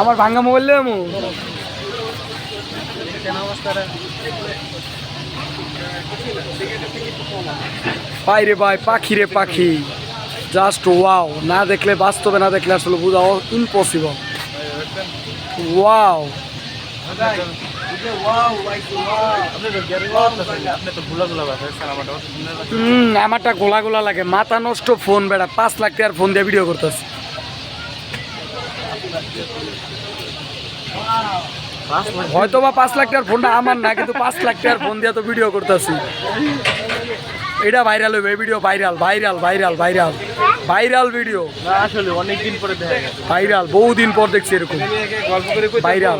আমার ভাঙ্গা মোবাইল লেমু ভাই রে ভাই, পাখি রে পাখি। জাস্ট ওয়াও না দেখলে বাস্তবে না দেখলে আসলে বোঝা ইম্পসিবল ওয়াও আমারটা গোলা গোলা লাগে। মাথা নষ্ট ফোন বেড়া পাঁচ লাখ টাকার ফোন দিয়ে ভিডিও করতেছে। হয়তো বা পাঁচ লাখ টাকার ফোনটা আমার না কিন্তু পাঁচ লাখ টাকার ফোন দিয়ে তো ভিডিও করতেছি। এটা ভাইরাল হইবে video viral viral viral viral viral video আসলে অনেকদিন পরে ভাইরাল বহুদিন পর দেখছি এরকম। ভাইরাল